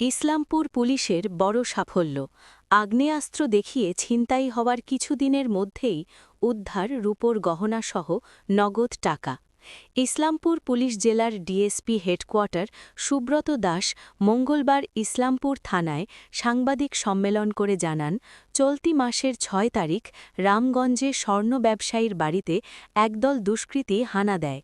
ইসলামপুর পুলিশের বড় সাফল্য। আগ্নেয়াস্ত্র দেখিয়ে ছিনতাই হওয়ার কিছুদিনের মধ্যেই উদ্ধার, রূপোর গহনাসহ নগদ টাকা। ইসলামপুর পুলিশ জেলার ডিএসপি হেডকোয়ার্টার সুব্রত দাস মঙ্গলবার ইসলামপুর থানায় সাংবাদিক সম্মেলন করে জানান, চলতি মাসের ছয় তারিখ রামগঞ্জে স্বর্ণ ব্যবসায়ীর বাড়িতে একদল দুষ্কৃতী হানা দেয়।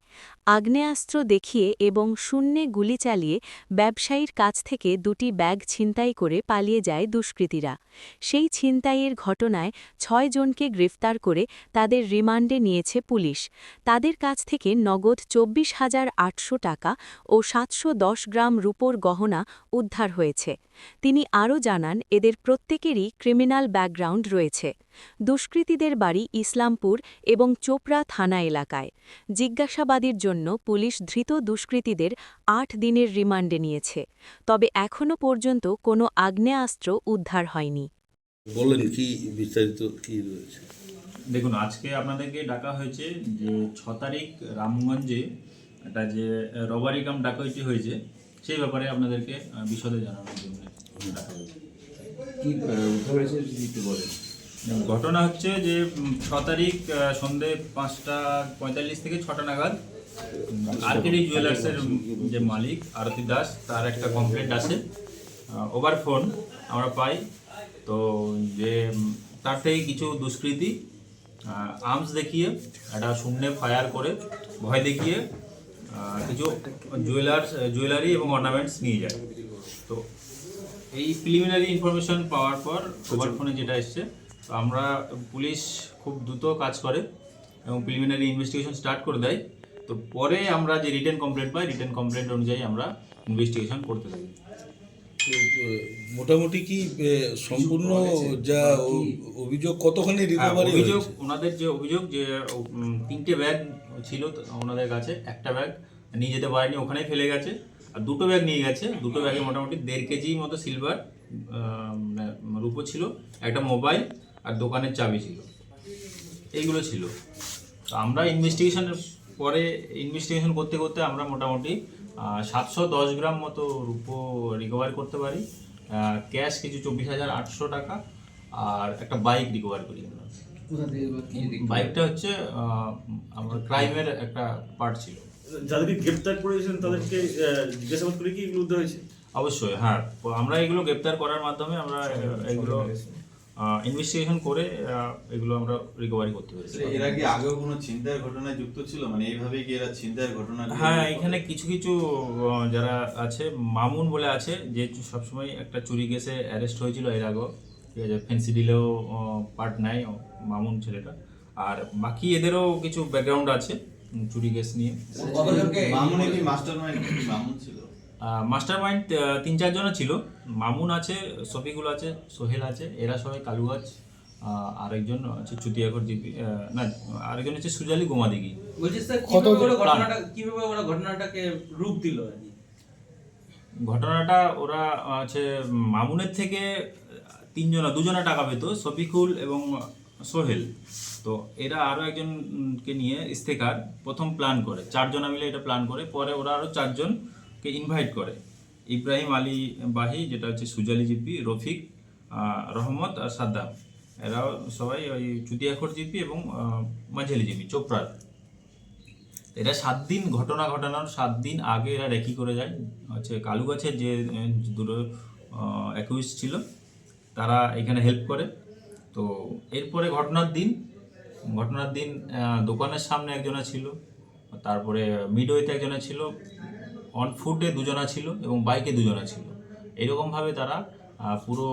আগ্নেয়াস্ত্র দেখিয়ে এবং শূন্যে গুলি চালিয়ে ব্যবসায়ীর কাছ থেকে দুটি ব্যাগ ছিনতাই করে পালিয়ে যায় দুষ্কৃতীরা। সেই ছিনতাইয়ের ঘটনায় ছয় জনকে গ্রেফতার করে তাদের রিমান্ডে নিয়েছে পুলিশ। তাদের কাছ থেকে নগদ চব্বিশ হাজার আটশো টাকা ও সাতশো দশ গ্রাম রূপোর গহনা উদ্ধার হয়েছে। তিনি আরও জানান, এদের প্রত্যেকেরই ক্রিমিনাল ব্যাকগ্রাউন্ড রয়েছে। দুষ্কৃতীদের বাড়ি ইসলামপুর এবং চোপড়া থানা এলাকায়। জিজ্ঞাসাবাদের জন্য পুলিশ ধৃত দুষ্কৃতীদের আট দিনের রিমান্ডে নিয়েছে তবে এখনও পর্যন্ত কোনো আগ্নেয়াস্ত্র উদ্ধার হয়নি। বলেন কি বিস্তারিত কি রয়েছে? দেখুন আজকে আপনাদেরকে ডাকা হয়েছে যে ছ তারিখ রামগঞ্জে একটা যে রবারি কাম ডাকাইটি হয়েছে সেই ব্যাপারে আপনাদেরকে বিশদে জানানোর জন্য ডাকা হয়েছে। কি উদ্ধার হয়েছে যদি একটু বলেন। ঘটনা হচ্ছে যে ছ তারিখ সন্ধে পাঁচটা পঁয়তাল্লিশ থেকে ছটা নাগাদ আরকেডি জুয়েলার্সের যে মালিক, আরতি দাস, তার একটা কমপ্লেন্ট আছে ওভার ফোন আমরা পাই। তো যে তার থেকে কিছু দুষ্কৃতী আর্মস দেখিয়ে, একটা শূন্যে ফায়ার করে, ভয় দেখিয়ে কিছু জুয়েলার্স জুয়েলারি এবং অর্নামেন্টস নিয়ে যায়। তো এই প্রিলিমিনারি ইনফরমেশন পাওয়ার পর ওভার ফোনে যেটা এসছে তো আমরা পুলিশ খুব দ্রুত কাজ করে এবং প্রিলিমিনারি ইনভেস্টিগেশন স্টার্ট করে দেয়। তো পরে আমরা যে রিটার্ন কমপ্লেন্ট পাই রিটার্ন কমপ্লেন্ট অনুযায়ী আমরা ইনভেস্টিগেশন করতে থাকি। মোটামুটি কি সম্পূর্ণ যা অভিযোগ কতখানি হ্যাঁ, রিকভারি অভিযোগ ওনাদের যে অভিযোগ যে তিনটে ব্যাগ ছিল ওনাদের কাছে একটা ব্যাগ নিয়ে যেতে পারেনি ওখানেই ফেলে গেছে। আর দুটো ব্যাগ নিয়ে গেছে দুটো ব্যাগে মোটামুটি দেড় কেজি মতো সিলভার রূপো ছিল একটা মোবাইল আর দোকানের চাবি ছিল। এইগুলো ছিল। তো আমরা ইনভেস্টিগেশনের পরে ইনভেস্টিগেশন করতে করতে আমরা মোটামুটি সাতশো দশ গ্রাম মতো রূপো রিকভার করতে পারি। ক্যাশ কিছু চব্বিশ হাজার আটশো টাকা আর একটা বাইক রিকভার করি আমরা। বাইকটা হচ্ছে আমার ক্রাইমের একটা পার্ট ছিল। যাদেরকে গ্রেপ্তার করেছেন তাদেরকে জিজ্ঞাসাবাদ করে কি এগুলো উদ্ধার হয়েছে? অবশ্যই হ্যাঁ। আমরা এগুলো গ্রেপ্তার করার মাধ্যমে আমরা এগুলো ইনভেস্টিগেশন করে এগুলো আমরা রিকভারি করতে পেরেছি। এর আগে আগেও কোনো ছিনতাইয়ের ঘটনায় যুক্ত ছিল? মানে এইভাবেই কি এরা ছিনতাইয়ের ঘটনা হ্যাঁ এখানে কিছু কিছু যারা আছে মামুন বলে আছে যে সবসময় একটা চুরি কেসে অ্যারেস্ট হয়েছিল এর আগেও। ঠিক আছে ফেন্সি ডিলেও পার্ট নেয় মামুন ছেলেটা। আর বাকি এদেরও কিছু ব্যাকগ্রাউন্ড আছে চুরি কেস নিয়ে। মামুনে কি মাস্টার মাইন্ড মামুন ছিল। মাস্টার মাইন্ড তিন চারজনও ছিল। মামুন আছে শফিকুল আছে সোহেল আছে এরা সবাই কালুগাছ আরেকজন আছে চুতিয়াকর জিপি আহ, না আরেকজন হচ্ছে সুজালি গোমাদিগি। বলছি স্যার কীভাবে ওরা ঘটনাটা কীভাবে ওরা ঘটনাটাকে রূপ দিল আর ঘটনাটা ওরা আছে মামুনের থেকে তিনজনা দুজনা টাকা পেত শফিকুল এবং সোহেল। তো এরা আরও একজনকে নিয়ে ইস্তেকার প্রথম প্ল্যান করে। চারজনা মিলে এটা প্ল্যান করে। পরে ওরা আরও চারজনকে ইনভাইট করে। ইব্রাহিম আলী বাহি, যেটা হচ্ছে সুজালি জিপি, রফিক রহমত আর সাদ্দাম। এরাও সবাই ওই চুতিয়াখর জিপি এবং মাঝালি জিপি, চোপড়ার। এটা সাত দিন ঘটনা ঘটানোর, সাত দিন আগে এরা রেকি করে যায়। হচ্ছে কালুগাছের যে দুটো অ্যাকুইজ ছিল, তারা এখানে হেল্প করে। তো এরপরে ঘটনার দিন ঘটনার দিন দোকানের সামনে একজনা ছিল, তারপরে মিডওয়েতে একজনা ছিল। অন ফুটে দুজনা ছিল এবং বাইকে দুজনা ছিল। এরকমভাবে তারা পুরো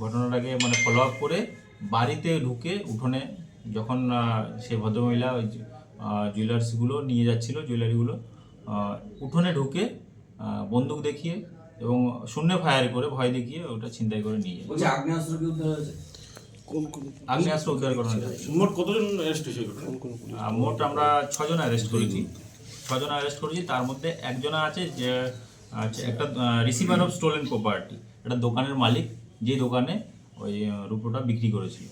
ঘটনাটাকে মানে ফলো আপ করে বাড়িতে ঢুকে উঠোনে যখন সেই ভদ্রমহিলা ওই জুয়েলার্সগুলো নিয়ে যাচ্ছিল জুয়েলারিগুলো উঠোনে ঢুকে বন্দুক দেখিয়ে এবং শূন্য ফায়ার করে ভয় দেখিয়ে ওটা ছিনতাই করে নিয়ে যায়। আগ্নেয়াস্ত্র কি উদ্ধার হয়েছে? আগ্নেয়াস্ত্র উদ্ধার করানো মোট কতজন অ্যারেস্ট হয়েছে মোট আমরা ছজন অ্যারেস্ট করেছি। ছজন অ্যারেস্ট করেছি তার মধ্যে একজনা আছে যে আছে একটা রিসিভার অফ স্টোলেন প্রপার্টি একটা দোকানের মালিক যে দোকানে ওই রূপোটা বিক্রি করেছিল।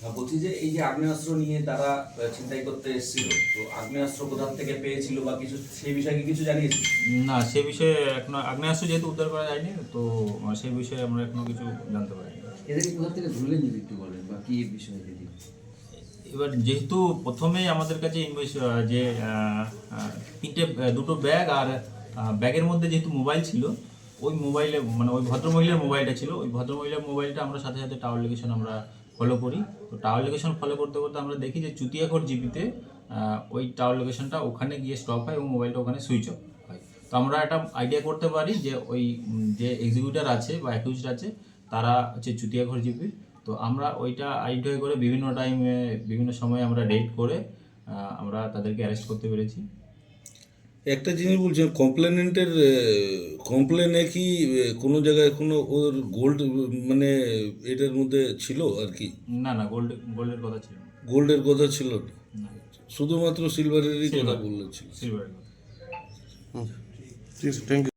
হ্যাঁ, বলছি যে এই যে আগ্নেয়াস্ত্র নিয়ে তারা আহ, ছিনতাই করতে এসেছিল তো আগ্নেয়াস্ত্র কোথা থেকে পেয়েছিল বা কিছু সেই বিষয়ে কি কিছু জানিয়েছি? না সে বিষয়ে এখনও আগ্নেয়াস্ত্র যেহেতু উদ্ধার করা যায়নি তো সেই বিষয়ে আমরা এখনও কিছু জানতে পারিনি। এদেরকে কোথা থেকে ধরলেন যদি একটু বলেন বা কি বিষয়ে যদি এবার যেহেতু প্রথমেই আমাদের কাছে যে তিনটে দুটো ব্যাগ আর ব্যাগের মধ্যে যেহেতু মোবাইল ছিল, ওই মোবাইলে মানে ওই ভদ্রমহিলার মোবাইলটা ছিল, ওই ভদ্রমহিলার মোবাইলটা আমরা সাথে সাথে টাওয়ার লোকেশন আমরা ফলো করি। তো টাওয়ার লোকেশন ফলো করতে করতে আমরা দেখি যে চুতিয়াঘর জিপিতে ওই টাওয়ার লোকেশনটা ওখানে গিয়ে স্টপ হয় এবং মোবাইলটা ওখানে সুইচ অফ হয়। তো আমরা একটা আইডিয়া করতে পারি যে ওই যে এক্সিকিউটার আছে বা অ্যাকিউজড আছে, তারা হচ্ছে চুতিয়াঘর জিপির তো আমরা ওইটা আইডেন্টিফাই করে বিভিন্ন টাইমে বিভিন্ন সময় আমরা রেড করে আমরা তাদেরকে অ্যারেস্ট করতে পেরেছি। একটা জিনিস বলছেন কমপ্লেনেন্টের কমপ্লেনে কি কোনো জায়গায় কোনো ওর গোল্ড মানে এটার মধ্যে ছিল আর কি? না না গোল্ড গোল্ডের কথা ছিল গোল্ডের কথা ছিল না। না। শুধুমাত্র সিলভারেরই কথা Silver. বললে ছিল। সিলভারের কথা। ঠিক আছে থ্যাংক ইউ